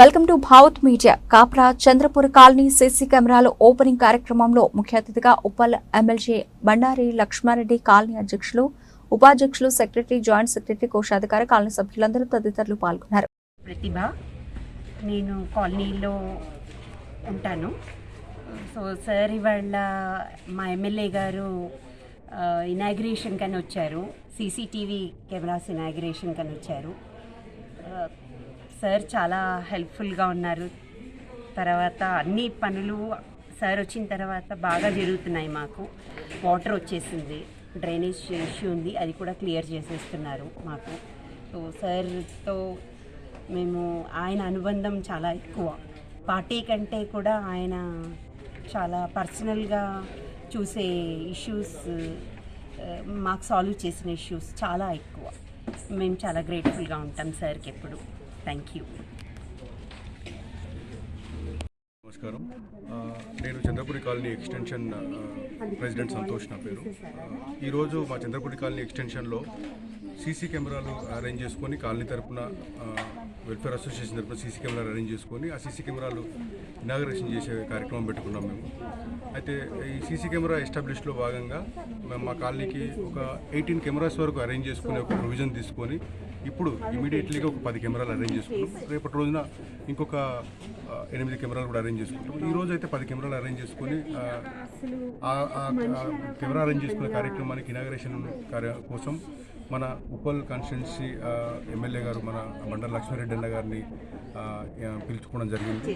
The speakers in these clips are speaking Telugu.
Welcome to Bhavat media Kapra Chandrapur colony CC కెమెరాల ఓపెనింగ్ కార్యక్రమంలో ముఖ్య అతిథిగా ఉప్పల్ ఎమ్మెల్సీ బండారి లక్ష్మారెడ్డి కాలనీ అధ్యక్షులు ఉపాధ్యక్షులు సెక్రటరీ జాయింట్ సెక్రటరీ కోశాధికారి కాలనీ సభ్యులందరూ తదితరులు పాల్గొన్నారు. ప్రతిభ. నేను కాలనీలో ఉంటాను. సో సార్ ఇవాళ మా ఎమ్మెల్యే గారు ఇనాగ్రేషన్ కని వచ్చారు. సీసీటీవీ కెమెరాస్ ఇనాగ్రేషన్ కని వచ్చారు. సార్ చాలా హెల్ప్ఫుల్గా ఉన్నారు. తర్వాత అన్ని పనులు సార్ వచ్చిన తర్వాత బాగా జరుగుతున్నాయి మాకు. వాటర్ వచ్చేసింది డ్రైనేజ్ ఇష్యూ ఉంది అది కూడా క్లియర్ చేసేస్తున్నారు మాకు. సో సార్తో మేము ఆయన అనుబంధం చాలా ఎక్కువ. పార్టీ కంటే కూడా ఆయన చాలా పర్సనల్గా చూసే ఇష్యూస్ మాకు సాల్వ్ చేసిన ఇష్యూస్ చాలా ఎక్కువ. మేము చాలా గ్రేట్ఫుల్గా ఉంటాం సార్కి ఎప్పుడు. Thank you. నమస్కారం. నేను Chandrapuri colony extension president Santosh నా పేరు. ఈరోజు మా చంద్రపురి కాలనీ ఎక్స్టెన్షన్లో సీసీ కెమెరాలు అరేంజ్ చేసుకొని కాలనీ తరపున వెల్ఫేర్ అసోసియేషన్ తరపున సీసీ కెమెరాలు అరేంజ్ చేసుకొని ఆ సీసీ కెమెరాలు ఇనాగరేషన్ చేసే కార్యక్రమం పెట్టుకున్నాం మేము. అయితే ఈ సీసీ కెమెరా ఎస్టాబ్లిష్లో భాగంగా మేము మా కాలనీకి ఒక ఎయిటీన్ కెమెరాస్ వరకు అరేంజ్ చేసుకునే ఒక ప్రొవిజన్ తీసుకొని ఇప్పుడు ఇమీడియట్లీగా ఒక పది కెమెరాలు అరేంజ్ చేసుకున్నాం. రేపటి రోజున ఇంకొక ఎనిమిది కెమెరాలు కూడా అరేంజ్ చేసుకుంటాం. ఈ రోజు అయితే పది కెమెరాలు అరేంజ్ చేసుకొని కెమెరా అరేంజ్ చేసుకునే కార్యక్రమానికి ఇనాగరేషన్ కార్య కోసం మన ఉప్పల్ కాన్స్టిట్యున్సీ ఎమ్మెల్యే గారు మన బండారు లక్ష్మారెడ్డి అన్న గారిని పిలుచుకోవడం జరిగింది.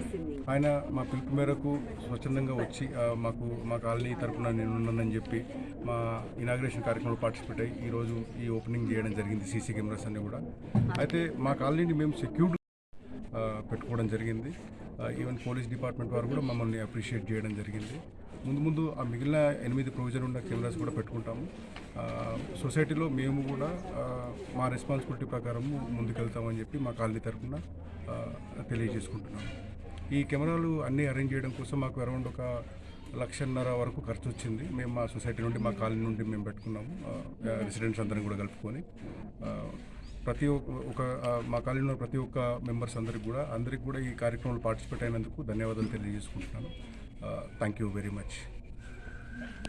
ఆయన మా పిలుపు మేరకు స్వచ్ఛందంగా వచ్చి మాకు మా కాలనీ తరపున నేను ఉన్నానని చెప్పి మా ఇనాగ్రేషన్ కార్యక్రమంలో పార్టిసిపేట్ అయ్యి ఈరోజు ఈ ఓపెనింగ్ చేయడం జరిగింది సీసీ కెమెరాస్ అన్ని కూడా. అయితే మా కాలనీని మేము సెక్యూర్డ్ పెట్టుకోవడం జరిగింది. ఈవెన్ పోలీస్ డిపార్ట్మెంట్ వారు కూడా మమ్మల్ని అప్రిషియేట్ చేయడం జరిగింది. ముందు ముందు ఆ మిగిలిన ఎనిమిది ప్రొవిజన్ ఉన్న కెమెరాస్ కూడా పెట్టుకుంటాము. సొసైటీలో మేము కూడా మా రెస్పాన్సిబిలిటీ ప్రకారం ముందుకెళ్తామని చెప్పి మా కాలనీ తరఫున తెలియజేసుకుంటున్నాము. ఈ కెమెరాలు అన్నీ అరేంజ్ చేయడం కోసం మాకు అరౌండ్ ఒక లక్షన్నర వరకు ఖర్చు వచ్చింది. మేము మా సొసైటీ నుండి మా కాలనీ నుండి మేము పెట్టుకున్నాము. రెసిడెంట్స్ అందరిని కూడా కలుపుకొని. ప్రతి ఒక్క ఒక మా కాలనీలో ప్రతి ఒక్క మెంబర్స్ అందరికి కూడా అందరికి కూడా ఈ కార్యక్రమంలో పార్టిసిపేట్ అయినందుకు ధన్యవాదాలు తెలియజేసుకుంటున్నాను. Thank you very much.